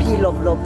พี่หลบหลบ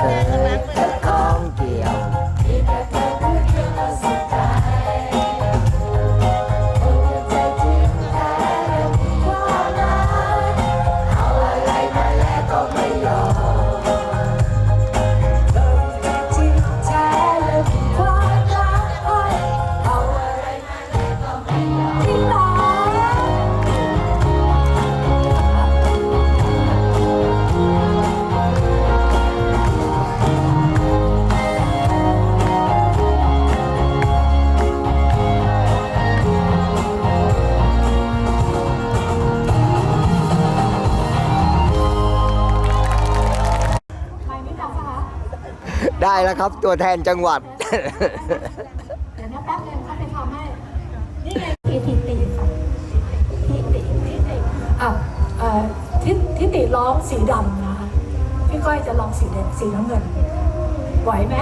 呵呵 ได้แล้วครับ ตัวแทนจังหวัด เดี๋ยวนะแป๊บนึงเขาไปทำให้ นี่ไงทิติติค่ะทิติทิติอะเอ่อทิทิติร้องสีดำนะคะพี่ก้อยจะร้องสีแดงสีน้ำเงินไหวไหม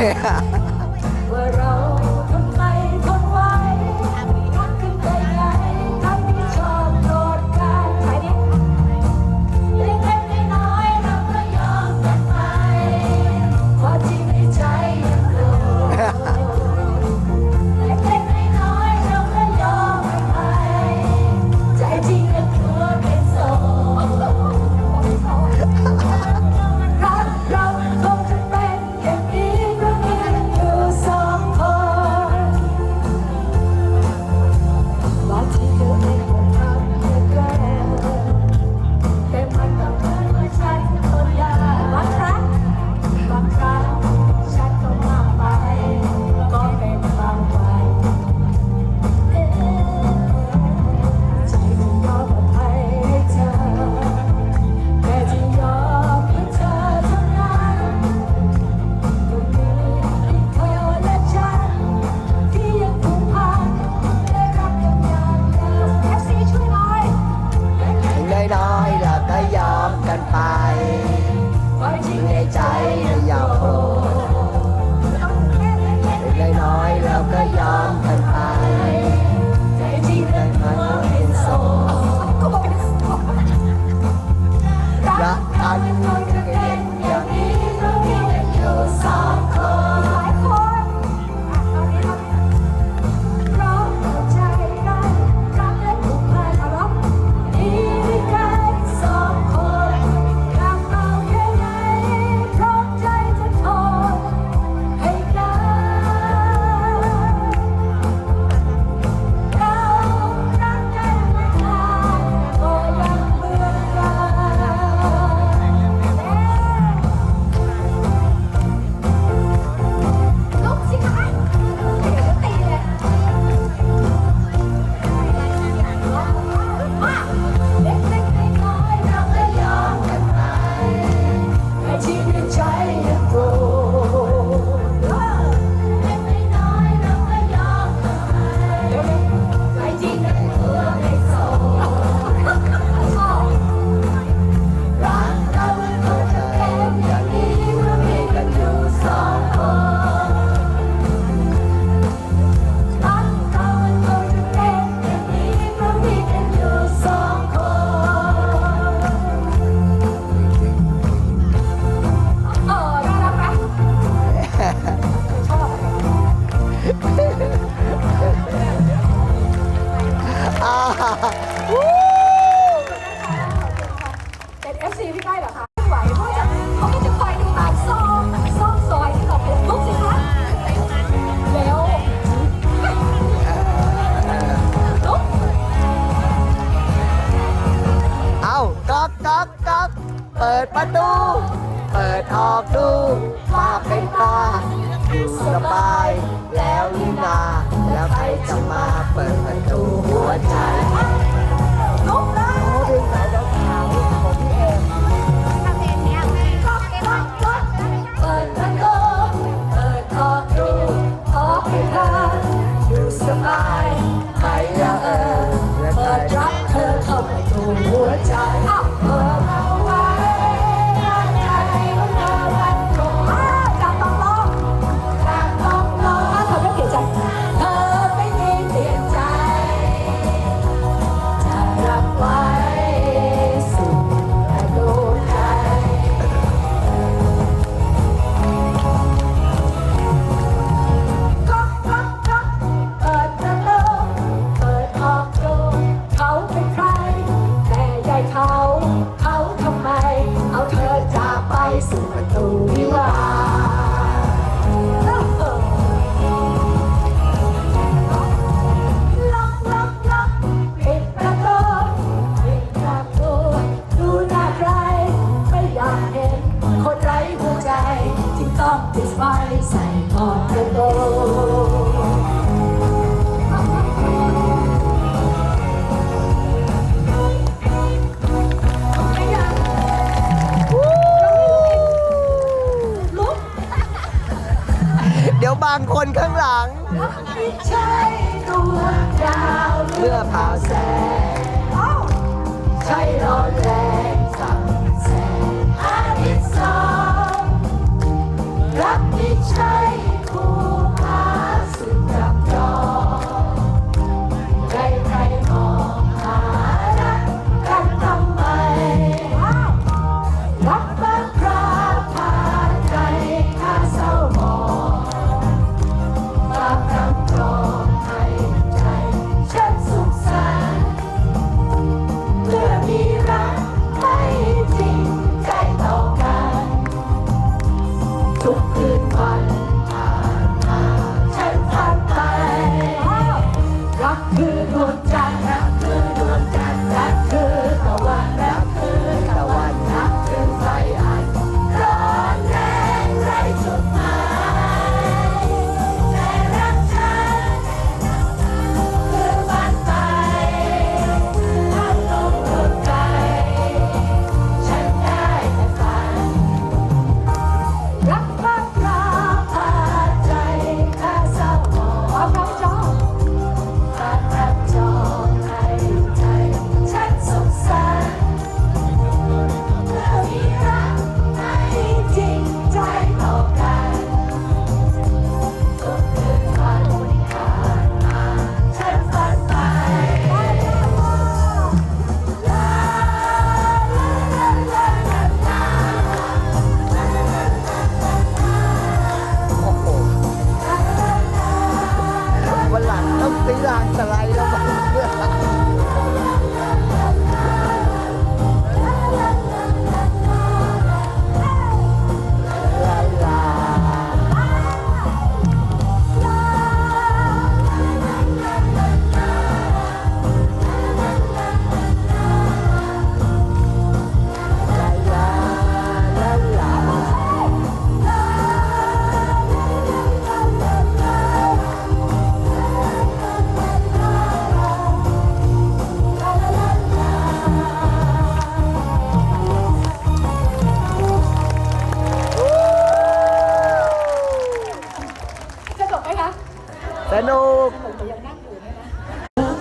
对哈 I เอสซีพี่ก้เหรอคะ ข้างหลัง ใช่ตัวดาวเพื่อผาแสงใช่รอนแรงสั่งแสงอาทิตย์สองรักที่ใช่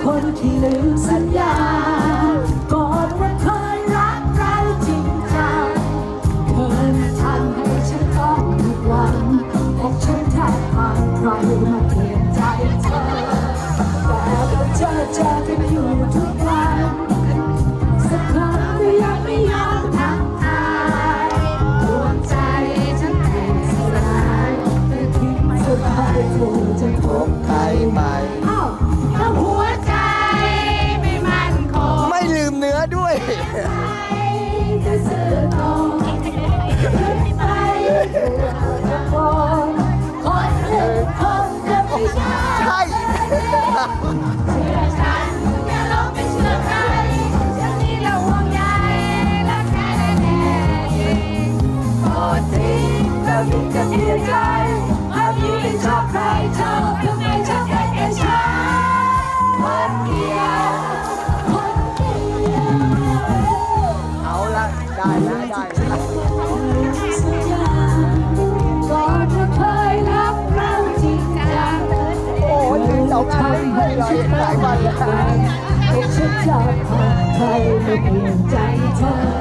คนที่ลืมสัญญา Love you, cause you're a guy. Love you, it's all right. Tell ไม่รอหลายวันให้ฉันจากทางใครไม่เปลี่ยนใจเธอ